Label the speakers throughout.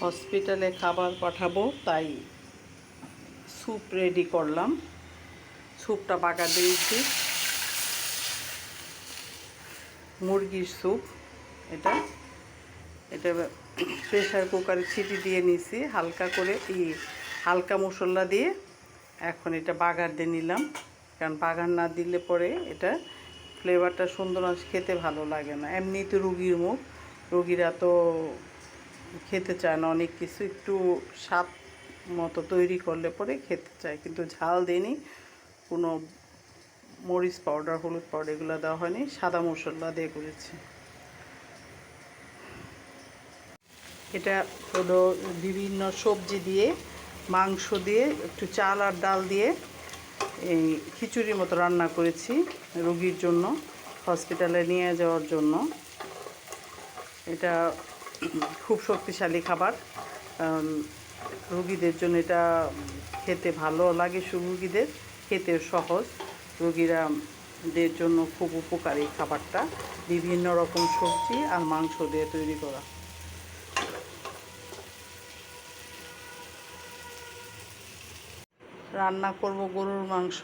Speaker 1: হসপিটালে খাবার পাঠাবো, তাই স্যুপ রেডি করলাম। স্যুপটা পাকা দিয়েছি। মুরগির স্যুপ, এটা। এটা প্রেশার কুকারে ছিটি দিয়ে নিছি হালকা করে ই, হালকা মশলা দিয়ে এখন এটা বাগার দিয়ে নিলাম। কারণ বাগার না দিলে পরে এটা ফ্লেভারটা সুন্দর খেতে ভালো লাগে না। এমনি তো রুগীর মুখ, রুগীরা তো খেতে চায় না, অনেক কিছু একটু স্বাদ মতো তৈরি করলে পরে খেতে চায়, কিন্তু ঝাল দেয়নি, কোনো মরিচ পাউডার, হলুদ পাউডার এগুলো দেওয়া হয়নি, সাদা মশলা দিয়ে করেছি। এটা হলো বিভিন্ন সবজি দিয়ে, মাংস দিয়ে, একটু চাল আর ডাল দিয়ে এই খিচুড়ির মতো রান্না করেছি রুগীর জন্য, হসপিটালে নিয়ে যাওয়ার জন্য। এটা খুব শক্তিশালী খাবার। রুগীদের জন্য এটা খেতে ভালো লাগে রুগীদের খেতে সহজ। রুগীরা দের জন্য খুব উপকারী খাবারটা। বিভিন্ন রকম সবজি আর মাংস দিয়ে তৈরি করা। রান্না করব গরুর মাংস।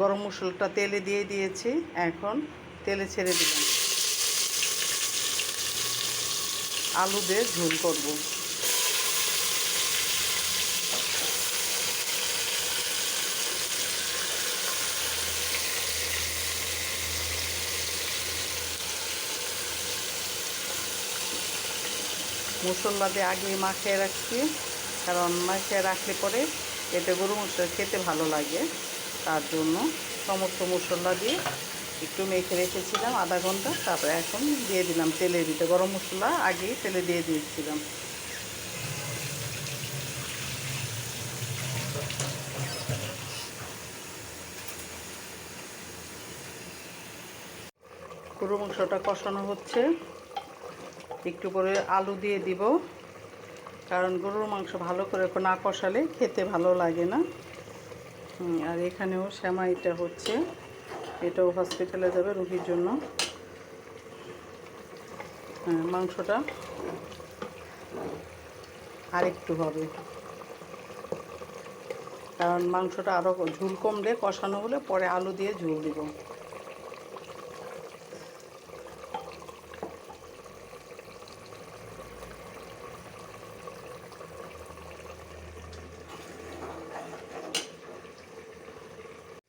Speaker 1: গরম মশলাটা তেলে দিয়ে দিয়েছি। এখন তেলে ছেড়ে দিলাম। আলু দিয়ে ঝোল করব। মশলা দিয়ে আগে মাখিয়ে রাখছি, কারণ মাখিয়ে রাখলে পরে এতে গরু মশলা খেতে ভালো লাগে। তার জন্য সমস্ত মশলা দিয়ে একটু মেখে রেখেছিলাম আধা ঘণ্টা, তারপরে এখন দিয়ে দিলাম তেলে দিতে। গরম মশলা আগেই তেলে দিয়ে দিয়েছিলাম। গরু মাংসটা কষানো হচ্ছে। একটু করে আলু দিয়ে দিব, কারণ গরুর মাংস ভালো করে না কষালে খেতে ভালো লাগে না। আর এখানেও শ্যামাইটা হচ্ছে। এটাও হসপিটালে যাবে রুগীর জন্য। হ্যাঁ মাংসটা আরেকটু হবে। কারণ মাংসটা আরও ঝুল কমলে কষানো হলে পরে আলু দিয়ে ঝুল দিব।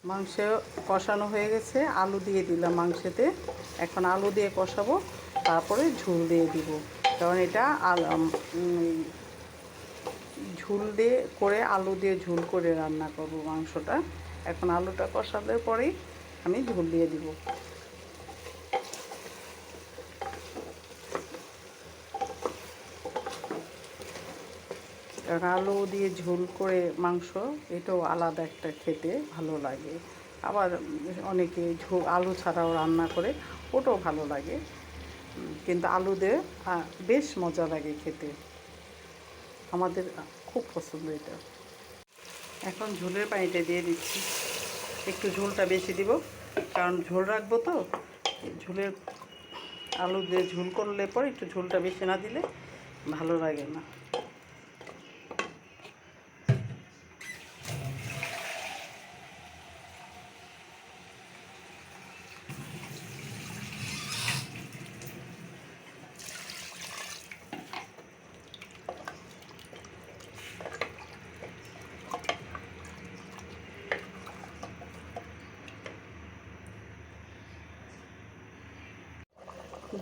Speaker 1: মাংস কষানো হয়ে গেছে। আলু দিয়ে দিলাম মাংসেতে। এখন আলু দিয়ে কষাবো, তারপরে ঝুল দিয়ে দিব। কারণ এটা আল ঝুল দিয়ে করে, আলু দিয়ে ঝুল করে রান্না করব মাংসটা। এখন আলুটা কষালের পরেই আমি ঝুল দিয়ে দিব। আলু দিয়ে ঝোল করে মাংস, এটাও আলাদা একটা খেতে ভালো লাগে। আবার অনেকে ঝোল আলু ছাড়াও রান্না করে, ওটাও ভালো লাগে। কিন্তু আলু দিয়ে বেশ মজা লাগে খেতে। আমাদের খুব পছন্দ এটা। এখন ঝোলের পানিটা দিয়ে দিচ্ছি। একটু ঝোলটা বেশি দিব, কারণ ঝোল রাখব তো। ঝোলের, আলু দিয়ে ঝোল করলে পরে একটু ঝোলটা বেশি না দিলে ভালো লাগে না।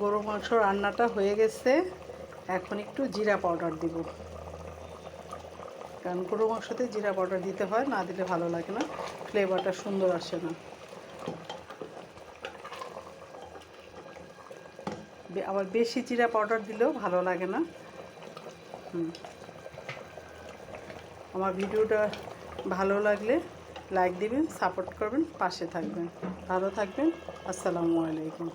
Speaker 1: গরু মাংস রান্নাটা হয়ে গেছে। এখন একটু জিরা পাউডার দিব। কারণ গরু মাংসতে জিরা পাউডার দিতে হয়, না দিলে ভালো লাগে না। ফ্লেভারটা সুন্দর আসে না। আবার বেশি জিরা পাউডার দিলেও ভালো লাগে না। আমার ভিডিওটা ভালো লাগলে লাইক দিবেন, সাপোর্ট করবেন, পাশে থাকবেন। ভালো থাকবেন। আসসালামু আলাইকুম।